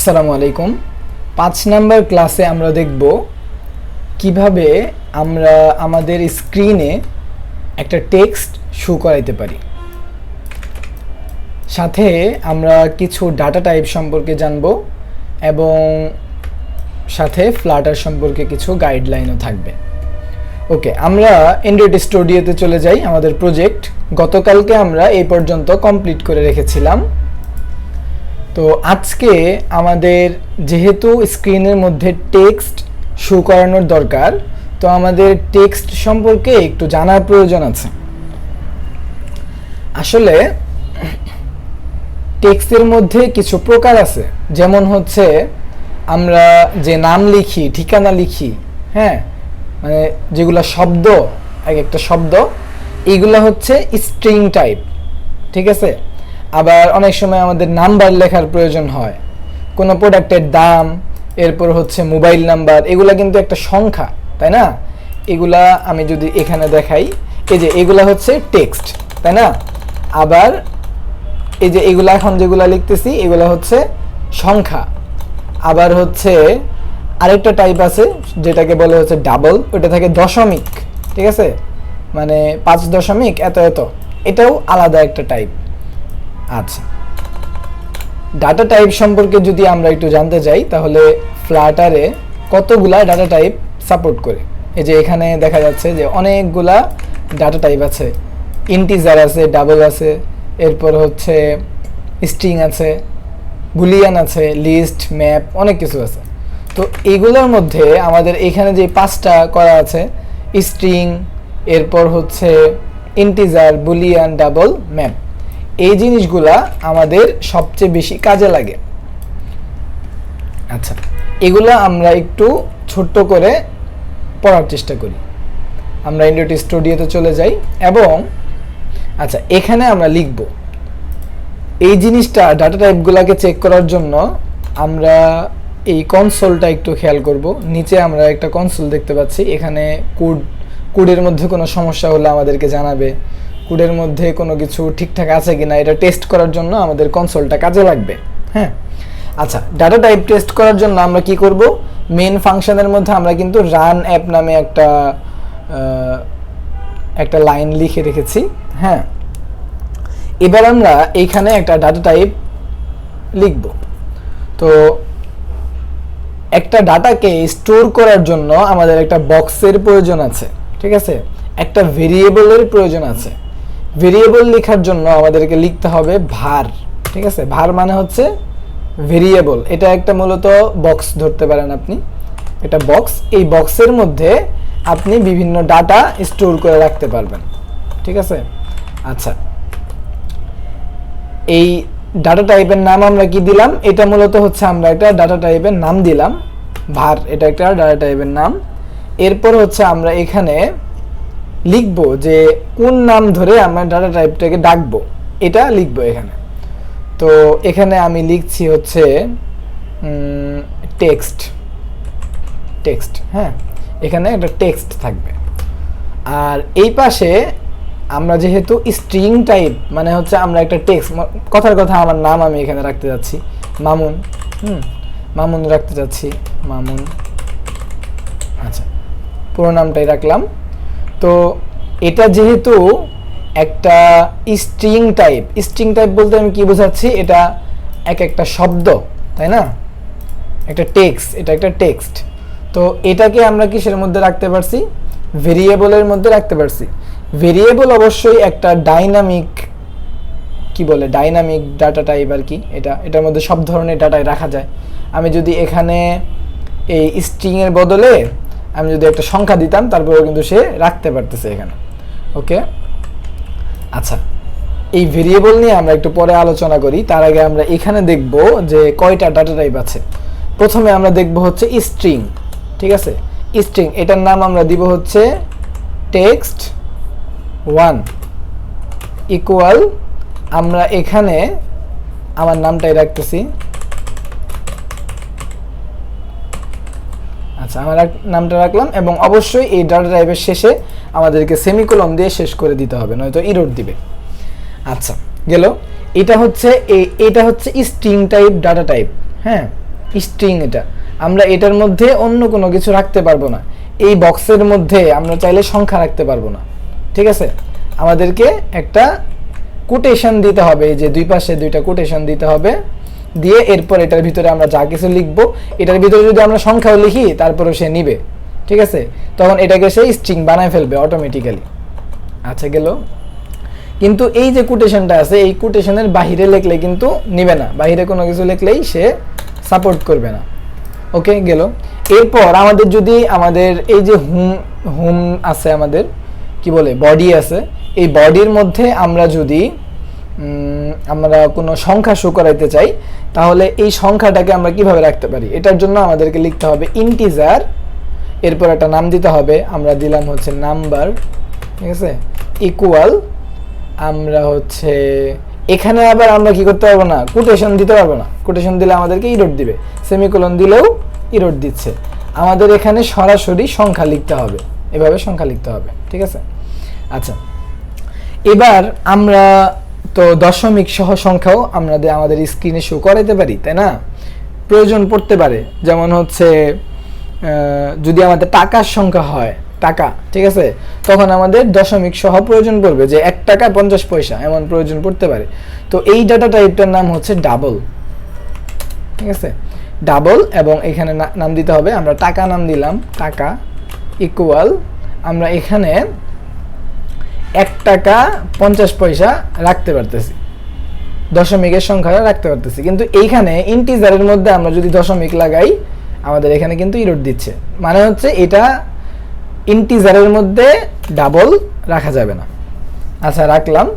আসসালামু আলাইকুম। পাঁচ নাম্বার ক্লাসে আমরা দেখব কীভাবে আমরা আমাদের স্ক্রিনে একটা টেক্সট শো করাইতে পারি। সাথে আমরা কিছু ডাটা টাইপ সম্পর্কে জানব এবং সাথে ফ্লাটার সম্পর্কে কিছু গাইডলাইনও থাকবে। ওকে, আমরা এন্ড্রয়েড স্টুডিওতে চলে যাই আমাদের প্রজেক্ট। গতকালকে আমরা এই পর্যন্ত কমপ্লিট করে রেখেছিলাম। তো আজকে আমাদের যেহেতু স্ক্রিনের মধ্যে টেক্সট শো করানোর দরকার, তো আমাদের টেক্সট সম্পর্কে একটু জানার প্রয়োজন আছে। আসলে টেক্সটের মধ্যে কিছু প্রকার আছে। যেমন হচ্ছে, আমরা যে নাম লিখি, ঠিকানা লিখি হ্যাঁ? মানে যেগুলো শব্দ, এক একটা শব্দ এইগুলো হচ্ছে স্ট্রিং টাইপ ঠিক আছে? আবার অনেক সময় আমাদের নাম্বার লেখার প্রয়োজন হয়। কোনো প্রোডাক্টের দাম, এরপর হচ্ছে মোবাইল নাম্বার, এগুলা কিন্তু একটা সংখ্যা, তাই না? এগুলা আমি যদি এখানে দেখাই, এই যে এগুলা হচ্ছে টেক্সট, তাই না? আবার এই যে এগুলা এখন যেগুলা লিখতেছি, এগুলা হচ্ছে সংখ্যা। আবার হচ্ছে আরেকটা টাইপ আছে, যেটাকে বলে হচ্ছে ডাবল ওটা থাকে দশমিক, ঠিক আছে? মানে পাঁচ দশমিক, এত এত। এটাও আলাদা একটা টাইপ আচ্ছা। ডাটা টাইপ সম্পর্কে যদি আমরা একটু জানতে চাই তাহলে ফ্লাটারে কতগুলা ডাটা টাইপ সাপোর্ট করে? এই যে এখানে দেখা যাচ্ছে যে অনেকগুলা ডাটা টাইপ আছে। ইন্টিজার আছে ডাবল আছে, এরপর হচ্ছে স্ট্রিং আছে বুলিয়ান আছে লিস্ট ম্যাপ অনেক কিছু আছে। তো এইগুলোর মধ্যে আমাদের এখানে যে পাঁচটা করা আছে স্ট্রিং এরপর হচ্ছে ইন্টিজার বুলিয়ান ডাবল ম্যাপ এই জিনিসগুলা আমাদের সবচেয়ে বেশি কাজে লাগে। আচ্ছা এগুলো আমরা একটু ছোট্ট করে পড়ার চেষ্টা করি। আমরা ইন্ডিওটি স্টুডিওতে চলে যাই এবং আচ্ছা এখানে আমরা লিখব, এই জিনিসটা ডাটা টাইপগুলোকে চেক করার জন্য আমরা এই কনসোলটা একটু খেয়াল করব। নিচে আমরা একটা কনসোল দেখতে পাচ্ছি, এখানে কোড কোডের মধ্যে কোনো সমস্যা হলে আমাদেরকে জানাবে। কোডের মধ্যে কোনো কিছু ঠিকঠাক আছে কি না এটা টেস্ট করার জন্য আমাদের কনসোলটা কাজে লাগবে হ্যাঁ? আচ্ছা ডাটা টাইপ টেস্ট করার জন্য আমরা কি করব? মেন ফাংশনের মধ্যে আমরা কিন্তু রান অ্যাপ নামে একটা একটা লাইন লিখে রেখেছি হ্যাঁ? এবার আমরা এইখানে একটা ডাটা টাইপ লিখব। তো একটা ডাটাকে স্টোর করার জন্য আমাদের একটা বক্সের প্রয়োজন আছে, ঠিক আছে? একটা ভেরিয়েবলের প্রয়োজন আছে। ভেরিয়েবল লেখার জন্য আমাদেরকে লিখতে হবে ভার, ঠিক আছে? ভার মানে হচ্ছে ভেরিয়েবল। এটা একটা মূলত বক্স ধরতে পারেন আপনি। এটা বক্স এই বক্সের মধ্যে আপনি বিভিন্ন ডাটা স্টোর করে রাখতে পারবেন, ঠিক আছে? আচ্ছা। এই ডাটা টাইপের নাম আমরা কি দিলাম? এটা মূলত হচ্ছে আমরা একটা ডাটা টাইপের নাম দিলাম, ভার। এটা একটা ডাটা টাইপের নাম। এরপর হচ্ছে আমরা এখানে লিখব যে কোন নাম ধরে আমরা ডাটা টাইপটাকে ডাকবো, এটা লিখব এখানে। তো এখানে আমি লিখছি হচ্ছে টেক্সট টেক্সট হ্যাঁ? এখানে একটা টেক্সট থাকবে। আর এই পাশে আমরা যেহেতু স্ট্রিং টাইপ মানে হচ্ছে আমরা একটা টেক্সট কথার কথা আমার নাম আমি এখানে রাখতে যাচ্ছি। মামুন, হুম? মামুন রাখতে যাচ্ছি। মামুন আচ্ছা। পুরো নামটাই রাখলাম। তো এটা যেহেতু একটা স্ট্রিং টাইপ স্ট্রিং টাইপ বলতে আমি কি বোঝাচ্ছি? এটা এক একটা শব্দ, তাই না? একটা টেক্সট এটা একটা টেক্সট তো এটাকে আমরা কিসের মধ্যে রাখতে পারছি? ভেরিয়েবলের মধ্যে রাখতে পারছি। ভেরিয়েবল অবশ্যই একটা ডাইনামিক কি বলে ডাইনামিক ডাটা টাইপ আর কি। এটা, এটার মধ্যে সব ধরনের ডাটাই রাখা যায়। আমি যদি এখানে এই স্ট্রিং এর বদলে আমি যদি একটা সংখ্যা দিতাম, তারপরেও কিন্তু সে রাখতে পারতেছে এখানে। ওকে? আচ্ছা এই ভেরিয়েবল নিয়ে আমরা একটু পরে আলোচনা করি। তার আগে আমরা এখানে দেখব যে কয়টা ডাটা টাইপ আছে। প্রথমে আমরা দেখব হচ্ছে স্ট্রিং ঠিক আছে? স্ট্রিং এটার নাম আমরা দিব হচ্ছে টেক্সট ওয়ান ইকুয়াল আমরা এখানে আমার নামটাই রাখতেছি আচ্ছা আমার নামটা রাখলাম এবং অবশ্যই এই ডাটা টাইপের শেষে আমাদেরকে সেমিকোলন দিয়ে শেষ করে দিতে হবে, নয়তো ইরোড দিবে। আচ্ছা গেল। এটা হচ্ছে এটা হচ্ছে স্ট্রিং টাইপ ডাটা টাইপ হ্যাঁ? স্ট্রিং এটা। আমরা এটার মধ্যে অন্য কোনো কিছু রাখতে পারব না। এই বক্সের মধ্যে আমরা চাইলে সংখ্যা রাখতে পারব না। ঠিক আছে? আমাদেরকে একটা কোটেশন দিতে হবে যে দুই পাশে দুইটা কোটেশন দিতে হবে। দিয়ে এরপর এটার ভিতরে আমরা যা কিছু লিখব, এটার ভিতরে যদি আমরা সংখ্যাও লিখি, তারপরেও সে নিবে। ঠিক আছে? তখন এটাকে সে স্ট্রিং বানায় ফেলবে অটোমেটিক্যালি আচ্ছা গেল। কিন্তু এই যে কোটেশনটা আছে, এই কোটেশনের বাহিরে লিখলে কিন্তু নিবে না। বাহিরে কোনো কিছু লিখলেই সে সাপোর্ট করবে না। ওকে, গেল। এরপর আমাদের যদি আমাদের এই যে হুম হুম আছে আমাদের, কি বলে বডি আছে, এই বডির মধ্যে আমরা যদি আমরা কোনো সংখ্যা শো করাইতে চাই, তাহলে এই সংখ্যাটাকে আমরা কীভাবে রাখতে পারি? এটার জন্য আমাদেরকে লিখতে হবে ইন্টিজার এরপর একটা নাম দিতে হবে, আমরা দিলাম হচ্ছে নাম্বার ঠিক আছে? ইকুয়াল আমরা হচ্ছে, এখানে আবার আমরা কি করতে পারব না? কোটেশন দিতে পারব না। কোটেশন দিলে আমাদেরকে ইরোড দিবে। সেমিকোলন দিলেও ইরোড দিচ্ছে। আমাদের এখানে সরাসরি সংখ্যা লিখতে হবে। এভাবে সংখ্যা লিখতে হবে, ঠিক আছে? আচ্ছা। এবার আমরা তো দশমিক সহ সংখ্যাও আমরা আমাদের স্ক্রিনে শো করাইতে পারি, তাই না? প্রয়োজন পড়তে পারে, যেমন হচ্ছে যদি আমাদের টাকার সংখ্যা হয়, টাকা, ঠিক আছে? তখন আমাদের দশমিক সহ প্রয়োজন পড়বে যে এক টাকা পঞ্চাশ পয়সা, এমন প্রয়োজন পড়তে পারে। তো এই ডাটা টাইপটার নাম হচ্ছে ডাবল ঠিক আছে? ডাবল এবং এখানে নাম দিতে হবে, আমরা টাকা নাম দিলাম, টাকা ইকুয়াল আমরা এখানে এক টাকা পঞ্চাশ পয়সা রাখতে পারতেছি। দশমিকের সংখ্যাটা রাখতে পারতেছি। কিন্তু এইখানে ইন্টিজারের মধ্যে আমরা যদি দশমিক লাগাই, আমাদের এখানে কিন্তু ইরোড দিচ্ছে। মানে হচ্ছে এটা ইন্টিজারের মধ্যে ডাবল রাখা যাবে না। আচ্ছা রাখলাম।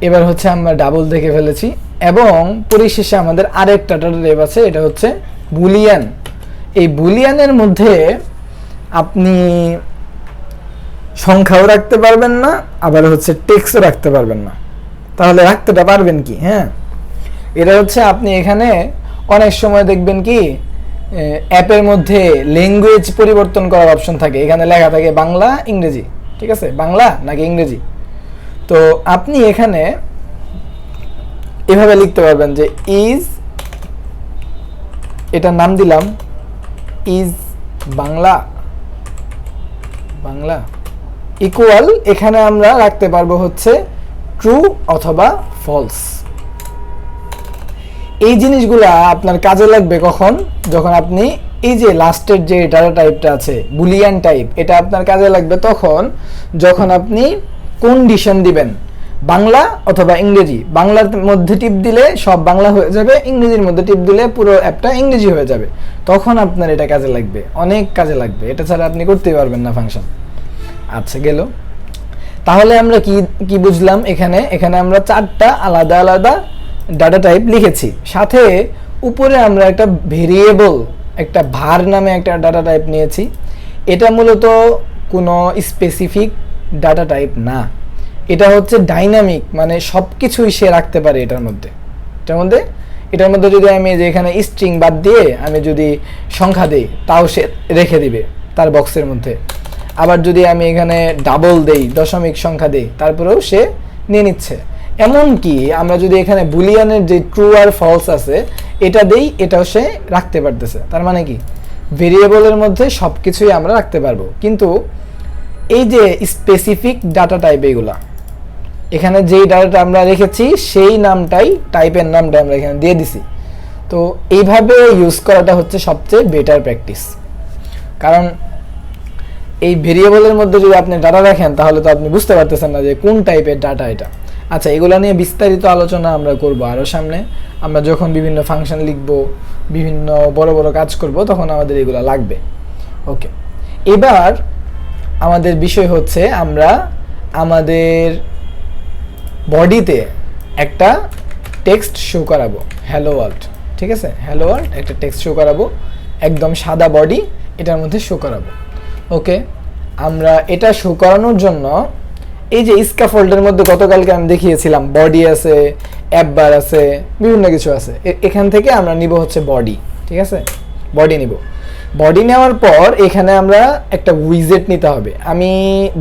এবার হচ্ছে আমরা ডাবল দেখে ফেলেছি। এবং পরিশেষে আমাদের আরেকটা টাইপ আছে, এটা হচ্ছে বুলিয়ান এই বুলিয়ানের মধ্যে আপনি সংখ্যাও রাখতে পারবেন না, আবার হচ্ছে টেক্সও রাখতে পারবেন না। তাহলে রাখতেটা পারবেন কি হ্যাঁ? এটা হচ্ছে আপনি এখানে অনেক সময় দেখবেন কি অ্যাপের মধ্যে ল্যাঙ্গুয়েজ পরিবর্তন করার অপশন থাকে। এখানে লেখা থাকে বাংলা, ইংরেজি, ঠিক আছে? বাংলা নাকি ইংরেজি? তো আপনি এখানে এভাবে লিখতে পারবেন যে ইজ এটার নাম দিলাম ইজ বাংলা বাংলা ইকুয়াল এখানে আমরা রাখতে পারব হচ্ছে ট্রু অথবা ফলস এই জিনিসগুলা আপনার কাজে লাগবে কখন? যখন আপনি এই যে লাস্টের যে ডাটা টাইপটা আছে বুলিয়ান টাইপ এটা আপনার কাজে লাগবে তখন যখন আপনি কন্ডিশন দিবেন। বাংলা অথবা ইংরেজি, বাংলার মধ্যে টিপ দিলে সব বাংলা হয়ে যাবে, ইংরেজির মধ্যে টিপ দিলে পুরো অ্যাপটা ইংরেজি হয়ে যাবে। তখন আপনার এটা কাজে লাগবে, অনেক কাজে লাগবে। এটা ছাড়া আপনি করতেই পারবেন না ফাংশন আচ্ছা গেল। তাহলে আমরা কি কি বুঝলাম এখানে? এখানে আমরা চারটা আলাদা আলাদা ডাটা টাইপ লিখেছি। সাথে উপরে আমরা একটা ভেরিয়েবল একটা ভার নামে একটা ডাটা টাইপ নিয়েছি। এটা মূলত কোনো স্পেসিফিক ডাটা টাইপ না। এটা হচ্ছে ডাইনামিক মানে সব কিছুই সে রাখতে পারে এটার মধ্যে। এটার মধ্যে এটার মধ্যে যদি আমি যে এখানে স্ট্রিং বাদ দিয়ে আমি যদি সংখ্যা দিই, তাও সে রেখে দিবে তার বক্সের মধ্যে। আবার যদি আমি এখানে ডাবল দেই, দশমিক সংখ্যা দেই, তারপরেও সে নিয়ে নিচ্ছে। এমনকি আমরা যদি এখানে বুলিয়ানের যে ট্রু আর ফলস আছে, এটা দেই, এটাও সে রাখতে পারতেছে। তার মানে কি? ভেরিয়েবলের মধ্যে সব কিছুই আমরা রাখতে পারব। কিন্তু এই যে স্পেসিফিক ডাটা টাইপ এগুলা, এখানে যেই ডাটাটা আমরা রেখেছি, সেই নামটাই টাইপের নামটা আমরা এখানে দিয়ে দিছি। তো এইভাবে ইউজ করাটা হচ্ছে সবচেয়ে বেটার প্র্যাকটিস কারণ এই ভেরিয়েবলের মধ্যে যদি আপনি ডাটা রাখেন তাহলে তো আপনি বুঝতে পারতেছেন না যে কোন টাইপের ডাটা এটা। আচ্ছা এগুলো নিয়ে বিস্তারিত আলোচনা আমরা করব আরও সামনে। আমরা যখন বিভিন্ন ফাংশন লিখব, বিভিন্ন বড় বড় কাজ করব, তখন আমাদের এগুলো লাগবে। ওকে এবার আমাদের বিষয় হচ্ছে আমরা আমাদের বডিতে একটা টেক্সট শো করাবো। হ্যালো ওয়ার্ল্ড ঠিক আছে? হ্যালো ওয়ার্ল্ড একটা টেক্সট শো করাবো। একদম সাদা বডি এটার মধ্যে শো করাবো। ওকে, আমরা এটা শো করানোর জন্য এই যে স্কাফোল্ডের মধ্যে গতকালকে আমি দেখিয়েছিলাম বডি আছে অ্যাপবার আছে, বিভিন্ন কিছু আছে। এখান থেকে আমরা নিব হচ্ছে বডি ঠিক আছে? বডি নিব। বডি নেওয়ার পর এখানে আমরা একটা উইজেট নিতে হবে। আমি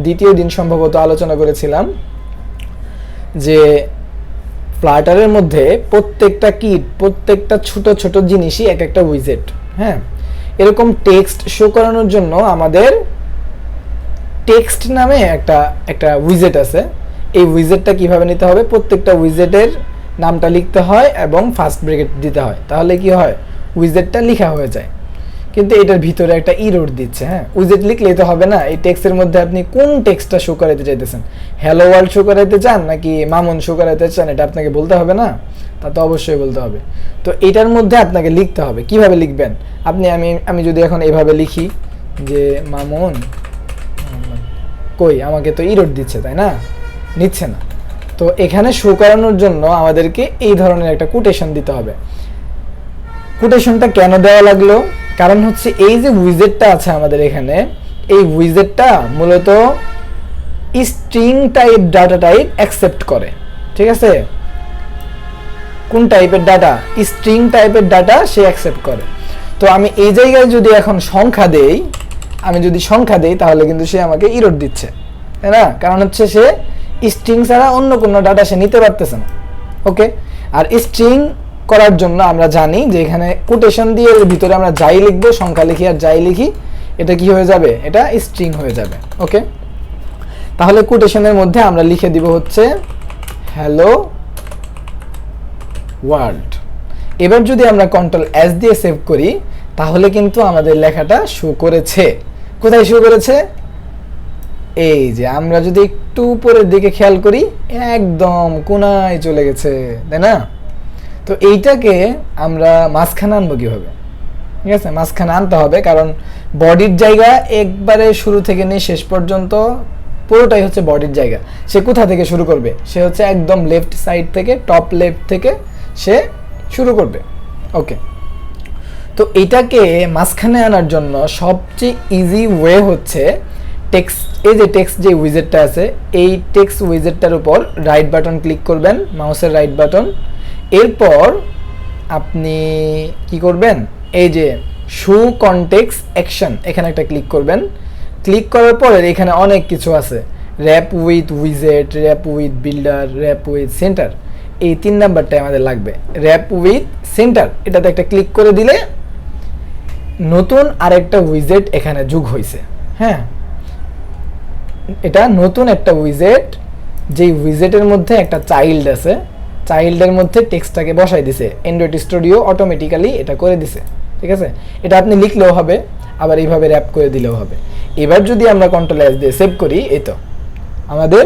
দ্বিতীয় দিন সম্ভবত আলোচনা করেছিলাম যে ফ্লাটারের মধ্যে প্রত্যেকটা কিট প্রত্যেকটা ছোট ছোট জিনিসই এক একটা উইজেট হ্যাঁ? এরকম টেক্সট শো করানোর জন্য আমাদের টেক্সট নামে একটা একটা উইজেট আছে। এই উইজেটটা কীভাবে নিতে হবে? প্রত্যেকটা উইজেটের নামটা লিখতে হয় এবং ফার্স্ট ব্রেকেট দিতে হয়। তাহলে কি হয়? উইজেটটা লেখা হয়ে যায়। কিন্তু এটার ভিতরে একটা ইরোড দিচ্ছে হ্যাঁ? উইজেট লিখলেই তো হবে না। এই টেক্সটের মধ্যে আপনি কোন টেক্সটটা শো করাতে চাইতেছেন? হ্যালো ওয়ার্ল্ড শো করাতে চান নাকি মামুন শো করাতে চান? এটা আপনাকে বলতে হবে না। তা তো অবশ্যই বলতে হবে। তো এটার মধ্যে আপনাকে লিখতে হবে। কীভাবে লিখবেন? আপনি, আমি আমি যদি এখন এভাবে লিখি যে, মামুন, কই? আমাকে তো ইরোড দিচ্ছে, তাই না? নিচ্ছে না। তো এখানে শো করানোর জন্য আমাদেরকে এই ধরনের একটা কোটেশন দিতে হবে। কোটেশনটা কেন দেওয়া লাগল? কারণ হচ্ছে এই যে উইজেটটা আছে আমাদের এখানে, এই উইজেটটা মূলত string type data type accept করে। ঠিক আছে? কোন টাইপের ডাটা স্ট্রিং টাইপের ডাটা সে অ্যাকসেপ্ট করে। তো আমি এই জায়গায় যদি এখন সংখ্যা দেই, আমি যদি সংখ্যা দেই, তাহলে কিন্তু সে আমাকে ইরোড দিচ্ছে। তাই না? কারণ হচ্ছে সে স্ট্রিং ছাড়া অন্য কোনো ডাটা সে নিতে পারতেছে না। ওকে আর স্ট্রিং করার জন্য আমরা জানি যে এখানে কোটেশন দিয়ে এর ভিতরে আমরা যাই লিখব, সংখ্যা লিখি আর যাই লিখি, এটা কি হয়ে যাবে? এটা স্ট্রিং হয়ে যাবে। ওকে তাহলে কোটেশনের মধ্যে আমরা লিখে দিব হচ্ছে হ্যালো ওয়ার্ল্ড এবার যদি আমরা কন্ট্রোল এস দিয়ে সেভ করি, তাহলে কিন্তু আমাদের লেখাটা শো করেছে। কোথায় শো করেছে? এই যে, আমরা যদি একটু উপরের দিকে খেয়াল করি, একদম কোনায় চলে গেছে, তাই না? তো এইটাকে আমরা মাঝখানে আনব কীভাবে? ঠিক আছে, মাঝখানে আনতে হবে, কারণ বডির জায়গা একবারে শুরু থেকে নিয়ে শেষ পর্যন্ত পুরোটাই হচ্ছে বডির জায়গা। সে কোথা থেকে শুরু করবে? সে হচ্ছে একদম লেফট সাইড থেকে টপ লেফট থেকে সে শুরু করবে। ওকে তো এটাকে মাঝখানে আনার জন্য সবচেয়ে ইজি ওয়ে হচ্ছে টেক্স এই যে টেক্সট যে উইজেটটা আছে, এই টেক্সট উইজেটটার উপর রাইট বাটন ক্লিক করবেন মাউসের রাইট বাটন এরপর আপনি কি করবেন? এই যে শু কনটেক্স অ্যাকশন এখানে একটা ক্লিক করবেন। ক্লিক করার পরে এখানে অনেক কিছু আছে। Wrap with উইজেট wrap with builder wrap with center এই তিন নাম্বারটাই আমাদের লাগবে। র্যাপ উইথ সেন্টার এটাতে একটা ক্লিক করে দিলে নতুন আরেকটা উইজেট এখানে যোগ হয়েছে হ্যাঁ? এটা নতুন একটা উইজেট যেই উইজেটের মধ্যে একটা চাইল্ড আছে চাইল্ডের মধ্যে টেক্সটটাকে বসাই দিছে। অ্যান্ড্রয়েড স্টুডিও অটোমেটিক্যালি এটা করে দিছে। ঠিক আছে? এটা আপনি লিখলেও হবে, আবার এইভাবে র্যাপ করে দিলেও হবে। এবার যদি আমরা কন্ট্রোল এস দিয়ে সেভ করি, এই তো। আমাদের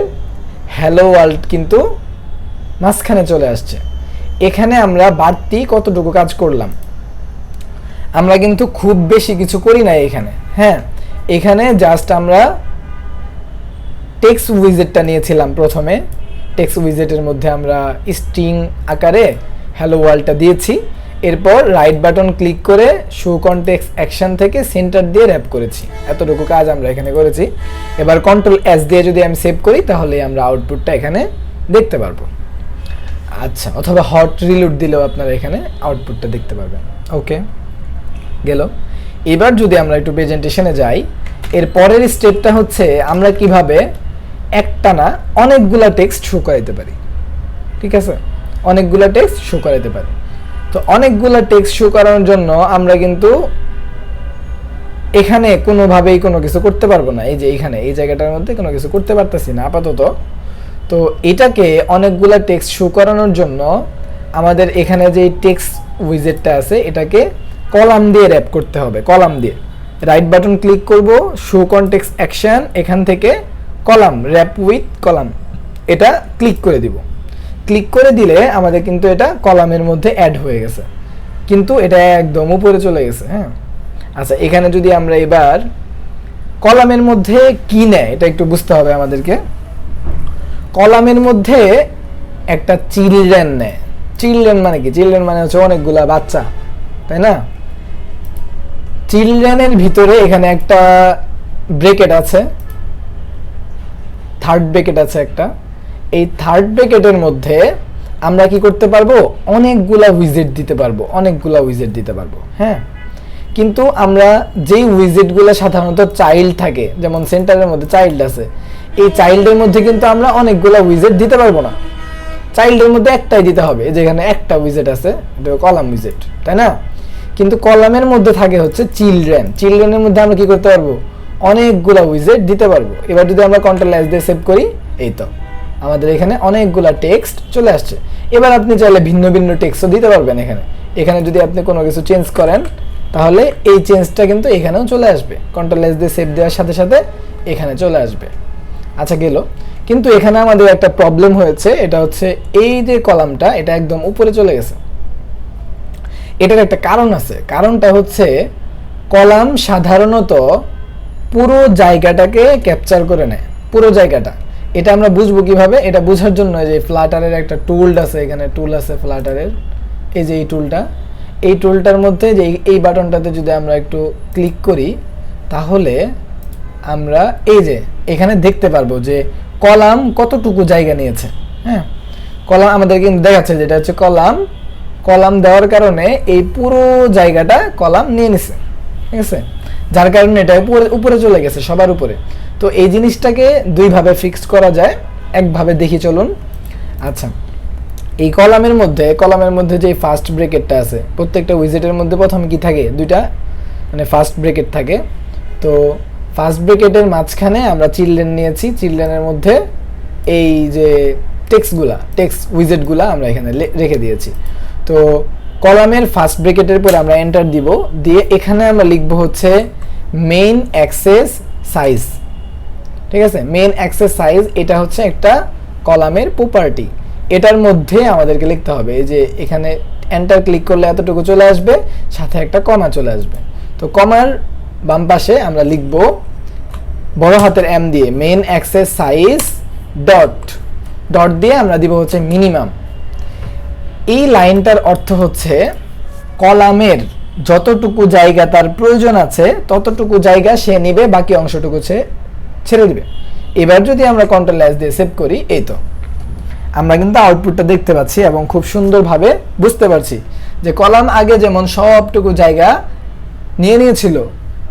হ্যালো ওয়ার্ল্ড কিন্তু মাঝখানে চলে আসছে। এখানে আমরা বাড়তি কতটুকু কাজ করলাম? আমরা কিন্তু খুব বেশি কিছু করি না এখানে হ্যাঁ? এখানে জাস্ট আমরা টেক্সট উইজেটটা নিয়েছিলাম প্রথমে। টেক্সট উইজেটের মধ্যে আমরা স্ট্রিং আকারে হ্যালো ওয়ার্ল্ডটা দিয়েছি। এরপর রাইট বাটন ক্লিক করে শো কনটেক্স অ্যাকশন থেকে সেন্টার দিয়ে র্যাপ করেছি। এতটুকু কাজ আমরা এখানে করেছি। এবার কন্ট্রোল এস দিয়ে যদি আমি সেভ করি, তাহলে আমরা আউটপুটটা এখানে দেখতে পারব। আচ্ছা অথবা হট রিলোড দিলেও আপনারা এখানে আউটপুটটা দেখতে পারবেন। ওকে গেল। এবার যদি আমরা একটু প্রেজেন্টেশনে যাই, এর পরের স্টেপটা হচ্ছে আমরা কীভাবে একটানা অনেকগুলা টেক্সট শো করাইতে পারি। ঠিক আছে? অনেকগুলা টেক্সট শো করাইতে পারি। তো অনেকগুলা টেক্সট শো করানোর জন্য আমরা কিন্তু এখানে কোনোভাবেই কোনো কিছু করতে পারব না। এই যে এখানে, এই জায়গাটার মধ্যে কোনো কিছু করতে পারতেছি না, আপাতত তো এটাকে অনেকগুলা টেক্সট শো করানোর জন্য আমাদের এখানে যে টেক্সট উইজেটটা আছে, এটাকে কলাম দিয়ে র্যাপ করতে হবে, কলাম দিয়ে। রাইট বাটন ক্লিক করব শো কনটেক্স অ্যাকশন এখান থেকে কলাম র্যাপ উইথ কলাম, এটা ক্লিক করে দিব। ক্লিক করে দিলে আমাদের কিন্তু এটা কলামের মধ্যে অ্যাড হয়ে গেছে। কিন্তু এটা একদম উপরে চলে গেছে হ্যাঁ। আচ্ছা এখানে যদি আমরা এবার কলামের মধ্যে কি নেয়, এটা একটু বুঝতে হবে আমাদেরকে। কলামের মধ্যে একটা চিলড্রেন নেয়। চিলড্রেন মানে কি? চিলড্রেন মানে হচ্ছে অনেকগুলা বাচ্চা, তাই না? চিলড্রেনের ভিতরে এখানে একটা ব্রেকেট আছে। থার্ড ব্রেকেট আছে একটা। এই থার্ড ব্রেকেটের মধ্যে আমরা কি করতে পারব? অনেকগুলা উইজেট দিতে পারব, অনেকগুলা উইজেট দিতে পারব হ্যাঁ? কিন্তু আমরা যেই উইজেটগুলো সাধারণত চাইল্ড থাকে, যেমন সেন্টারের মধ্যে চাইল্ড আছে এই চাইল্ডের মধ্যে কিন্তু আমরা অনেকগুলা উইজেট দিতে পারব না। চাইল্ডের মধ্যে একটাই দিতে হবে যেখানে একটা উইজেট আছে, এটা কলাম উইজেট তাই না? কিন্তু কলামের মধ্যে থাকে হচ্ছে চিলড্রেন চিলড্রেনের মধ্যে আমরা কি করতে পারব? অনেকগুলা উইজেট দিতে পারব। এবার যদি আমরা কন্ট্রোল দিয়ে সেভ করি, এই তো, আমাদের এখানে অনেকগুলা টেক্সট চলে আসছে। এবার আপনি চাইলে ভিন্ন ভিন্ন টেক্সটও দিতে পারবেন এখানে। এখানে যদি আপনি কোনো কিছু চেঞ্জ করেন, তাহলে এই চেঞ্জটা কিন্তু এখানেও চলে আসবে। কন্ট্রোল দিয়ে সেভ দেওয়ার সাথে সাথে এখানে চলে আসবে। আচ্ছা গেল। কিন্তু এখানে আমাদের একটা প্রবলেম হয়েছে, এটা হচ্ছে এই যে কলামটা, এটা একদম উপরে চলে গেছে। এটার একটা কারণ আছে। কারণটা হচ্ছে কলাম সাধারণত পুরো জায়গাটাকে ক্যাপচার করে নেয়। পুরো জায়গাটা। এটা আমরা বুঝব কীভাবে? এটা বোঝার জন্য যে ফ্লাটারের একটা টুল আছে এখানে টুল আছে ফ্লাটারের এই যে এই টুলটা এই টুলটার মধ্যে যে এই- এই বাটনটাতে যদি আমরা একটু ক্লিক করি, তাহলে আমরা এই যে এখানে দেখতে পারব যে কলাম কতটুকু জায়গা নিয়েছে হ্যাঁ? কলাম আমাদের কিন্তু দেখাচ্ছে যেটা হচ্ছে কলাম। কলাম দেওয়ার কারণে এই পুরো জায়গাটা কলাম নিয়ে নিছে, ঠিক আছে? যার কারণে এটা উপরে উপরে চলে গেছে, সবার উপরে। তো এই জিনিসটাকে দুইভাবে ফিক্স করা যায়, একভাবে দেখি চলুন। আচ্ছা এই কলামের মধ্যে কলামের মধ্যে যে ফার্স্ট ব্রেকেটটা আছে, প্রত্যেকটা উইজেটের মধ্যে প্রথমে কি থাকে? দুইটা মানে ফার্স্ট ব্রেকেট থাকে। তো ফার্স্ট ব্রেকেটের মাঝখানে আমরা চিলড্রেন নিয়েছি। চিলড্রেনের মধ্যে এই যে টেক্সটগুলা, টেক্সট উইজেটগুলা আমরা এখানে রেখে দিয়েছি। তো কলামের ফার্স্ট ব্রেকেটের পর আমরা এন্টার দিব। দিয়ে এখানে আমরা লিখব হচ্ছে মেইন অ্যাক্সেস সাইজ ঠিক আছে? মেইন অ্যাক্সেস সাইজ এটা হচ্ছে একটা কলামের প্রপার্টি এটার মধ্যে আমাদেরকে লিখতে হবে। এই যে এখানে এন্টার ক্লিক করলে এতটুকু চলে আসবে, সাথে একটা কমা চলে আসবে। তো কমার বাম পাশে আমরা লিখব বড় হাতের এম দিয়ে main axis size dot dot দিয়ে আমরা দিব হচ্ছে মিনিমাম এই লাইনটার অর্থ হচ্ছে কলামের যতটুকু জায়গা তার প্রয়োজন আছে, ততটুকু জায়গা সে নিবে, বাকি অংশটুকু সে ছেড়ে দিবে। এবার যদি আমরা কন্ট্রোল এস দিয়ে সেভ করি, এই তো। আমরা কিন্তু আউটপুটটা দেখতে পাচ্ছি এবং খুব সুন্দরভাবে বুঝতে পারছি যে কলাম আগে যেমন সবটুকু জায়গা নিয়ে নিয়েছিল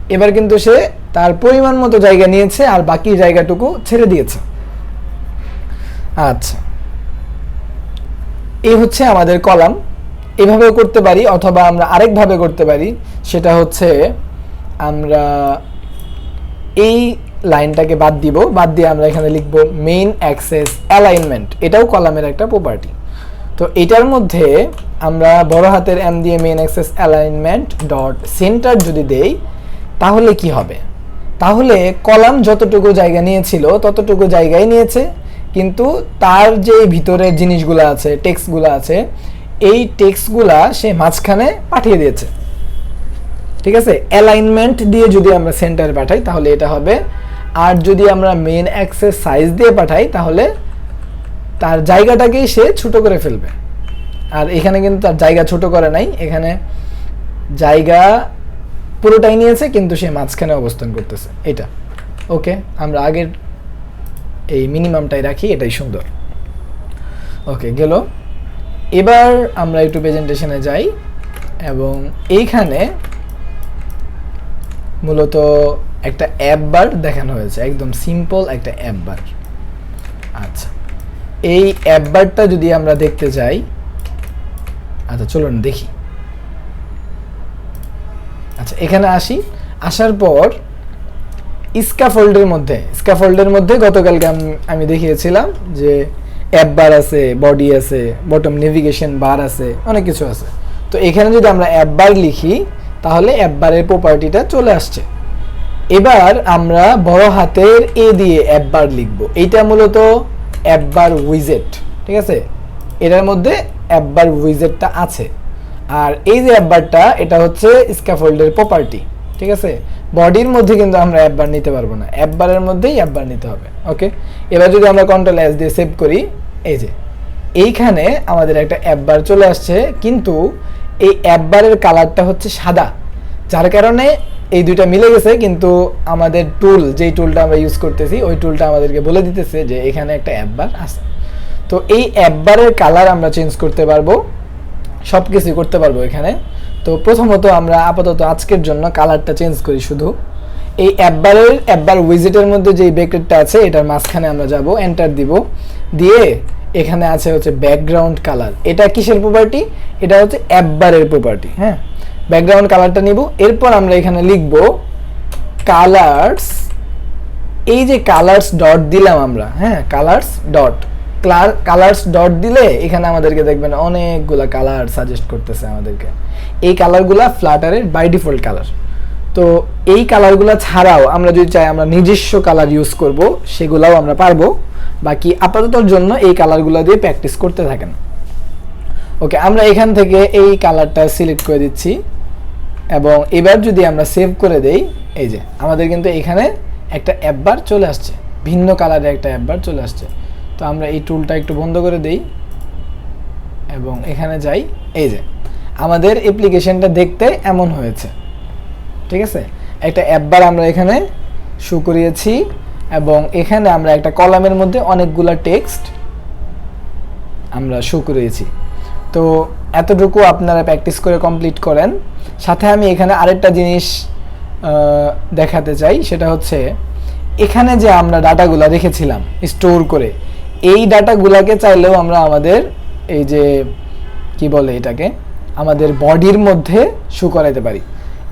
এবার কিন্তু সে তার পরিমাণ মতো জায়গা নিয়েছে আর বাকি জায়গাটুকু ছেড়ে দিয়েছে। আচ্ছা। এই হচ্ছে আমাদের কলাম। এভাবেও করতে পারি অথবা আমরা আরেকভাবে করতে পারি। সেটা হচ্ছে আমরা এই লাইনটাকে বাদ দিব। বাদ দিয়ে আমরা এখানে লিখব মেইন অ্যাক্সেস অ্যালাইনমেন্ট এটাও কলামের একটা প্রপার্টি তো এটার মধ্যে আমরা বড় হাতের এম দিয়ে main axis alignment dot center যদি দেই তাহলে কি হবে? তাহলে কলাম যতটুকু জায়গা নিয়েছিল ততটুকু জায়গায় নিয়েছে, কিন্তু তার যে ভিতরের জিনিসগুলো আছে, টেক্সটগুলো আছে, এই টেক্সটগুলা সে মাঝখানে পাঠিয়ে দিয়েছে। ঠিক আছে? অ্যালাইনমেন্ট দিয়ে যদি আমরা সেন্টারে পাঠাই, তাহলে এটা হবে। আর যদি আমরা মেন অ্যাক্সেস সাইজ দিয়ে পাঠাই, তাহলে তার জায়গাটাকেই সে ছোট করে ফেলবে। আর এখানে কিন্তু তার জায়গা ছোট করে নাই। এখানে জায়গা পুরোটাই নিয়েছে, কিন্তু সে মাঝখানে অবস্থান করতেছে। এটা। ওকে? আমরা আগের এই মিনিমামটাই রাখি, এটাই সুন্দর। ওকে, গেল। এবার আমরা একটু প্রেজেন্টেশনে যাই, এবং এইখানে মূলত একটা অ্যাপ বার দেখানো হয়েছে, একদম সিম্পল একটা অ্যাপ বার আচ্ছা। এই অ্যাপ বারটা যদি আমরা দেখতে যাই আচ্ছা চলুন দেখি। আচ্ছা এখানে আসি। আসার পর স্কাফোল্ডের মধ্যে স্কাফোল্ডের মধ্যে গতকালকে আমি- দেখিয়েছিলাম যে অ্যাপ বার আছে বডি আছে বটম নেভিগেশন বার আছে, অনেক কিছু আছে। তো এখানে যদি আমরা অ্যাপ বার লিখি, তাহলে অ্যাপ বারের প্রপার্টিটা চলে আসছে। এবার আমরা বড় হাতের এ দিয়ে অ্যাপ বার লিখব। এইটা মূলত অ্যাপ বার উইজেট ঠিক আছে? এটার মধ্যে অ্যাপ বার উইজেটটা আছে। আর এই যে অ্যাপ বারটা এটা হচ্ছে স্ক্যাফোল্ডের প্রপার্টি ঠিক আছে? বডির মধ্যে কিন্তু আমরা অ্যাপ বার নিতে পারব না। অ্যাপ বারের মধ্যেই অ্যাপ বার নিতে হবে ওকে এবার যদি আমরা কন্ট্রোল এস দিয়ে সেভ করি, এই যে, এইখানে আমাদের একটা অ্যাপ বার চলে আসছে, কিন্তু এই অ্যাপ বারের কালারটা হচ্ছে সাদা, যার কারণে এই দুইটা মিলে গেছে, কিন্তু আমাদের টুল যেই টুলটা আমরা ইউজ করতেছি, ওই টুলটা আমাদেরকে বলে দিতেছে যে এখানে একটা অ্যাপ বার আছে। তো এই অ্যাপ বারের কালার আমরা চেঞ্জ করতে পারব সব কিছু করতে পারব এখানে। তো প্রথমত আমরা আপাতত আজকের জন্য কালারটা চেঞ্জ করি শুধু। এই অ্যাপবারের অ্যাপবার উইজেটের মধ্যে যে ব্রেকেটটা আছে, এটার মাঝখানে আমরা যাব এন্টার দিব। দিয়ে এখানে আছে হচ্ছে ব্যাকগ্রাউন্ড কালার এটা কিসের প্রপার্টি এটা হচ্ছে অ্যাপবারের প্রপার্টি হ্যাঁ? ব্যাকগ্রাউন্ড কালারটা নিব। এরপর আমরা এখানে লিখব কালার্স এই যে কালার্স ডট দিলাম আমরা হ্যাঁ? কালার্স ডট কালার্স ডট দিলে এখানে আমাদেরকে দেখবেন অনেকগুলা কালার সাজেস্ট করতেছে আমাদেরকে। এই কালারগুলা ফ্লাটারের বাই ডিফল্ট কালার তো এই কালারগুলা ছাড়াও আমরা যদি চাই আমরা নিজস্ব কালার ইউজ করব, সেগুলাও আমরা পারব। বাকি আপাততর জন্য এই কালারগুলো দিয়ে প্র্যাকটিস করতে থাকেন। ওকে আমরা এখান থেকে এই কালারটা সিলেক্ট করে দিচ্ছি। এবং এবার যদি আমরা সেভ করে দেই, এই যে আমাদের কিন্তু এখানে একটা অ্যাপবার চলে আসছে। ভিন্ন কালারের একটা অ্যাপবার চলে আসছে। তো আমরা এই টুলটা একটু বন্ধ করে দেই এবং এখানে যাই, এই যে, আমাদের অ্যাপ্লিকেশনটা দেখতে এমন হয়েছে, ঠিক আছে? একটা অ্যাপবার আমরা এখানে শু করিয়েছি এবং এখানে আমরা একটা কলামের মধ্যে অনেকগুলা টেক্সট আমরা শো করিয়েছি। তো এতটুকু আপনারা প্র্যাকটিস করে কমপ্লিট করেন। সাথে আমি এখানে আরেকটা জিনিস দেখাতে চাই, সেটা হচ্ছে এখানে যে আমরা ডাটাগুলো রেখেছিলাম স্টোর করে এই ডাটাগুলাকে চাইলেও আমরা আমাদের এই যে, কি বলে এটাকে, আমাদের বডির মধ্যে শু করাইতে পারি।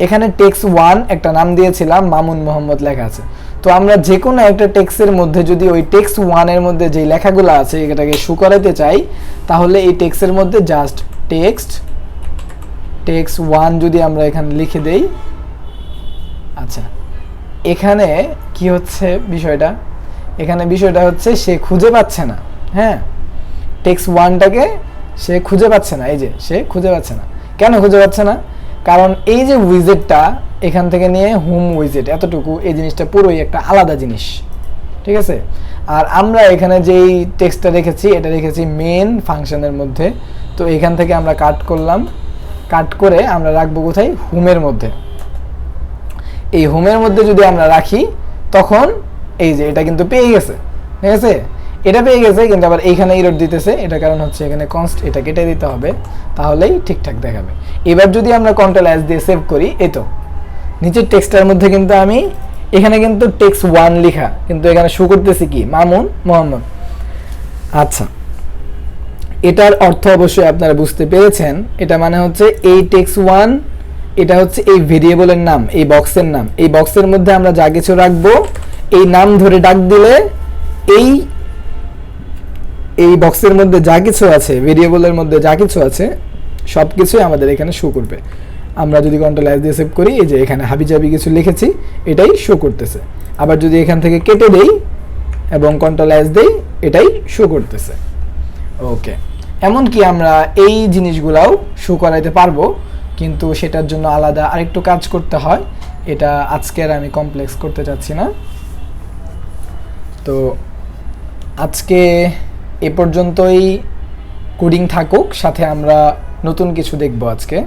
এখানে টেক্স ওয়ান একটা নাম দিয়েছিলাম, মামুন মোহাম্মদ লেখা আছে। তো আমরা যে কোনো একটা টেক্সের মধ্যে যদি ওই টেক্স ওয়ানের মধ্যে যে লেখাগুলো আছে, এটাকে শু করাইতে চাই, তাহলে এই টেক্সের মধ্যে জাস্ট টেক্সট টেক্স ওয়ান যদি আমরা এখানে লিখে দেই আচ্ছা এখানে কি হচ্ছে বিষয়টা? এখানে বিষয়টা হচ্ছে সে খুঁজে পাচ্ছে না হ্যাঁ? টেক্স ওয়ানটাকে সে খুঁজে পাচ্ছে না, এই যে, সে খুঁজে পাচ্ছে না। কেন খুঁজে পাচ্ছে না? কারণ এই যে উইজেটটা এখান থেকে নিয়ে হোম উইজেট এতটুকু এই জিনিসটা পুরোই একটা আলাদা জিনিস, ঠিক আছে? আর আমরা এখানে যেই টেক্সটটা রেখেছি, এটা রেখেছি মেন ফাংশনের মধ্যে। তো এখান থেকে আমরা কাট করলাম। কাট করে আমরা রাখব কোথায়? হোমের মধ্যে। এই হোমের মধ্যে যদি আমরা রাখি, তখন এই যে এটা কিন্তু পেয়ে গেছে, ঠিক আছে? এটা পেয়ে গেছে, কিন্তু আবার এইখানে ইরোড দিতেছে। এটা কারণ হচ্ছে এখানে কনস্ট এটা কেটে দিতে হবে, তাহলেই ঠিকঠাক দেখাবে। এবার যদি আমরা কন্ট্রোল অ্যাস দিয়ে সেভ করি, এই তো। নিচের টেক্সটার মধ্যে কিন্তু আমি, এখানে কিন্তু টেক্স ওয়ান লেখা, কিন্তু এখানে শো করতেছি কি? মামুন মোহাম্মদ। আচ্ছা। এটার অর্থ অবশ্যই আপনারা বুঝতে পেরেছেন। এটা মানে হচ্ছে এই টেক্স ওয়ান এটা হচ্ছে এই ভেরিয়েবলের নাম, এই বক্সের নাম। এই বক্সের মধ্যে আমরা যা কিছু রাখব এই নাম ধরে ডাক দিলে এই এই বক্সের মধ্যে যা কিছু আছে ভেরিয়েবলের মধ্যে যা কিছু আছে সব কিছুই আমাদের এখানে শো করবে। আমরা যদি কন্ট্রোল অ্যাস দিয়ে সেভ করি, এই যে এখানে হাবিজাবি কিছু লিখেছি, এটাই শো করতেছে। আবার যদি এখান থেকে কেটে দেই এবং কন্ট্রোল অ্যাস দেই, এটাই শো করতেছে। ওকে এমনকি আমরা এই জিনিসগুলাও শো করাইতে পারব, কিন্তু সেটার জন্য আলাদা আরেকটু কাজ করতে হয়। এটা আজকের আমি কমপ্লেক্স করতে চাচ্ছি না। তো আজকে এ পর্যন্তই কোডিং থাকুক, সাথে আমরা নতুন কিছু দেখব আজকে।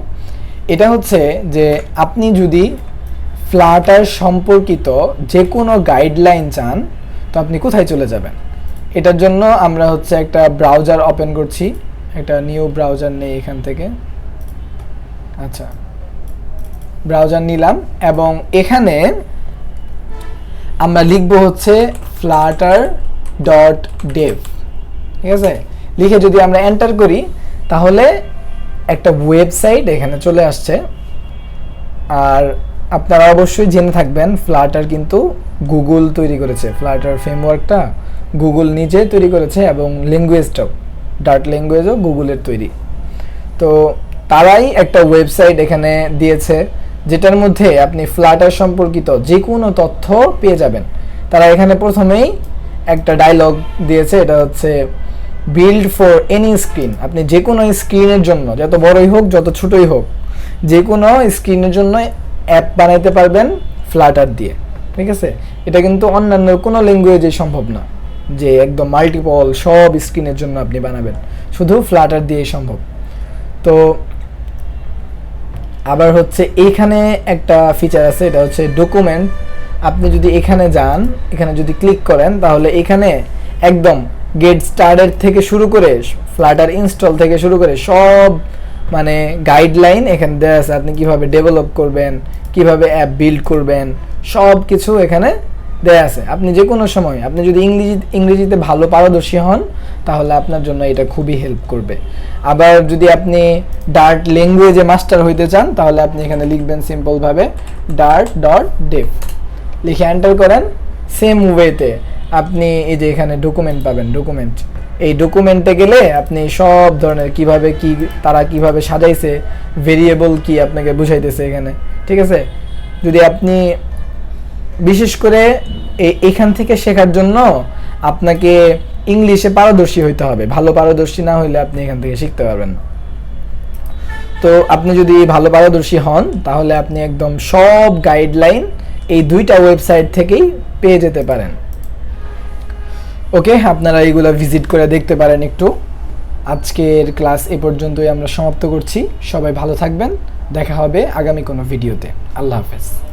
এটা হচ্ছে যে আপনি যদি ফ্লাটার সম্পর্কিত যে কোনো গাইডলাইন চান, তো আপনি কোথায় চলে যাবেন? এটার জন্য আমরা হচ্ছে একটা ব্রাউজার ওপেন করছি। একটা নিউ ব্রাউজার নেই এখান থেকে। আচ্ছা ব্রাউজার নিলাম এবং এখানে আমরা লিখব হচ্ছে ফ্লাটার ডট ডেভ ঠিক আছে? লিখে যদি আমরা এন্টার করি, তাহলে একটা ওয়েবসাইট এখানে চলে আসছে। আর আপনারা অবশ্যই জেনে থাকবেন ফ্লাটার কিন্তু গুগল তৈরি করেছে। ফ্লাটার ফ্রেমওয়ার্কটা গুগল নিজে তৈরি করেছে এবং ল্যাঙ্গুয়েজটাও ডার্ট ল্যাঙ্গুয়েজও গুগলের তৈরি। তো তারাই একটা ওয়েবসাইট এখানে দিয়েছে। যেটার মধ্যে আপনি ফ্ল্যাটার সম্পর্কিত যে কোনো তথ্য পেয়ে যাবেন। তারা এখানে প্রথমেই একটা ডায়লগ দিয়েছে, এটা হচ্ছে বিল্ড ফর এনি স্ক্রিন আপনি যে কোনো স্ক্রিনের জন্য, যত বড়ই হোক, যত ছোটই হোক যে কোনো স্ক্রিনের জন্য অ্যাপ বানাইতে পারবেন ফ্ল্যাটার দিয়ে। ঠিক আছে? এটা কিন্তু অন্যান্য কোনো ল্যাঙ্গুয়েজে সম্ভব না, যে একদম মাল্টিপল সব স্ক্রিনের জন্য আপনি বানাবেন। শুধু ফ্ল্যাটার দিয়েই সম্ভব। তো আবার হচ্ছে এখানে একটা ফিচার আছে, এটা হচ্ছে ডকুমেন্ট আপনি যদি এখানে যান, এখানে যদি ক্লিক করেন, তাহলে এখানে একদম গেট স্টার্টের থেকে শুরু করে ফ্লাটার ইনস্টল থেকে শুরু করে সব মানে গাইডলাইন এখানে দেওয়া আছে। আপনি কীভাবে ডেভেলপ করবেন, কীভাবে অ্যাপ বিল্ড করবেন সব কিছু এখানে দেয়া আছে। আপনি যে কোনো সময়, আপনি যদি ইংরেজি ইংরেজিতে ভালো পারদর্শী হন, তাহলে আপনার জন্য এটা খুবই হেল্প করবে। আবার যদি আপনি ডার্ট ল্যাঙ্গুয়েজে মাস্টার হইতে চান, তাহলে আপনি এখানে লিখবেন সিম্পলভাবে ডার্ট ডট ডেফ লিখে এন্টার করেন। সেম ওয়েতে আপনি এই যে এখানে ডকুমেন্ট পাবেন ডকুমেন্ট এই ডকুমেন্টে গেলে আপনি সব ধরনের কীভাবে কি, তারা কীভাবে সাজাইছে ভেরিয়েবল কি আপনাকে বুঝাইতেছে এখানে। ঠিক আছে? যদি আপনি বিশেষ করে এখান থেকে শেখার জন্য আপনাকে ইংলিশে পারদর্শী হইতে হবে। ভালো পারদর্শী না হইলে আপনি এখান থেকে শিখতে পারবেন না। তো আপনি যদি ভালো পারদর্শী হন, তাহলে আপনি একদম সব গাইডলাইন এই দুইটা ওয়েবসাইট থেকেই পেয়ে যেতে পারেন। ওকে, আপনারা এইগুলো ভিজিট করে দেখতে পারেন একটু। আজকের ক্লাস এ পর্যন্তই আমরা সমাপ্ত করছি। সবাই ভালো থাকবেন। দেখা হবে আগামী কোনো ভিডিওতে আল্লাহ হাফেজ।